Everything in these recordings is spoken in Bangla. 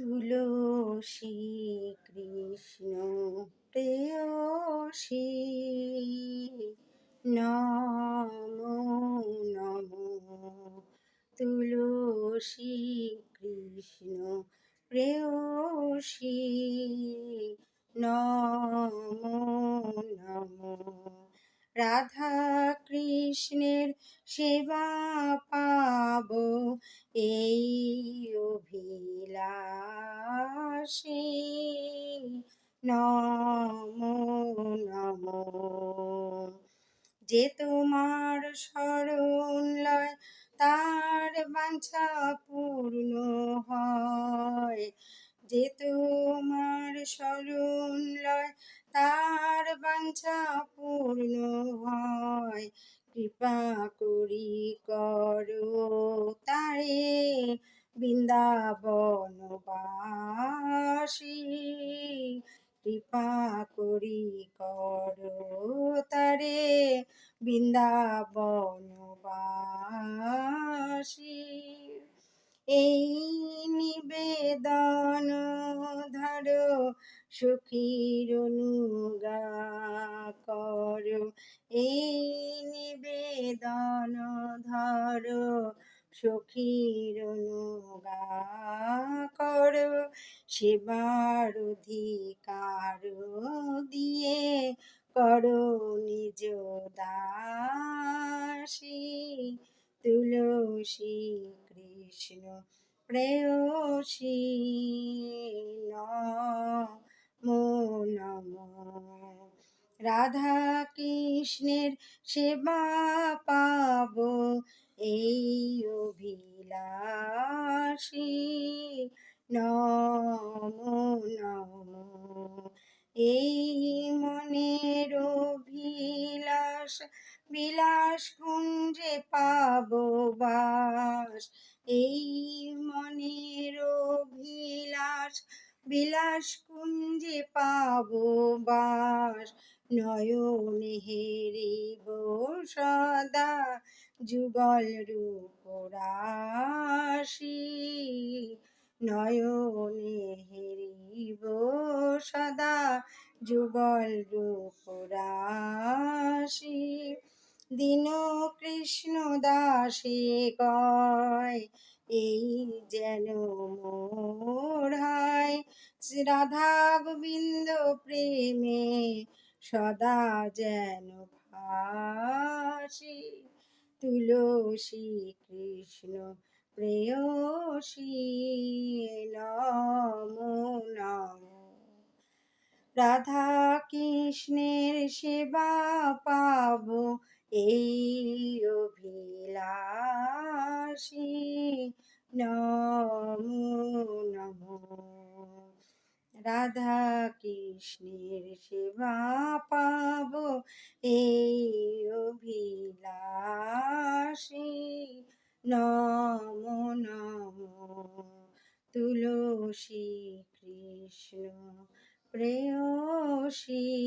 তুলসী কৃষ্ণ প্রেয়সী নমো নমো। তুলসী কৃষ্ণ প্রেয়সী নমো নমো। রাধা কৃষ্ণের সেবা পাব এই অভিলাষে নমো নমো। যে তোমার স্মরণ লয়, তার বাঞ্ছা পূর্ণ হয়। যে তোমার স্মরণ লয়, তার বাঞ্ছা পূর্ণ হয়। কৃপা করি করো তারে বৃন্দাবনবাসী কৃপা করি করো তারে বৃন্দাবনবাসী এই নিবেদন ধর সুখীর অনুগা কর। এই নিবেদন ধর সখীর অনুগা কর, সেবার অধিকার দিয়ে করো নিজ দাসী তুলসী কৃষ্ণ প্রেয়সী। নমো নমো। রাধা কৃষ্ণের সেবা পাব এই অভিলাষী। নমো নমো। এই মনের অভিলাষ, বিলাস কুঞ্জে পাব বাস। এই মনের অভিলাষ, বিলাস কুঞ্জে পাব বাস। নয়নে হেরিব সদা যুগল রূপ রাশি নয়নে হেরিব সদা যুগল রূপ রাশি দীন কৃষ্ণ দাসে কয়, এই যেন মোড়ায় রাধা গোবিন্দ প্রেমে সদা যেন ভাসি। তুলসী কৃষ্ণ প্রেয়সী, নমো নমো। রাধা কৃষ্ণের সেবা পাব এই অভিলাষী। নমো রাধা কৃষ্ণের সেবা পাব। এই অভিলাষী নমো নমো। তুলসী কৃষ্ণ প্রেয়সী।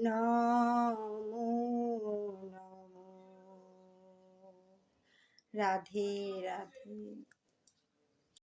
নমো নমো। রাধে রাধে।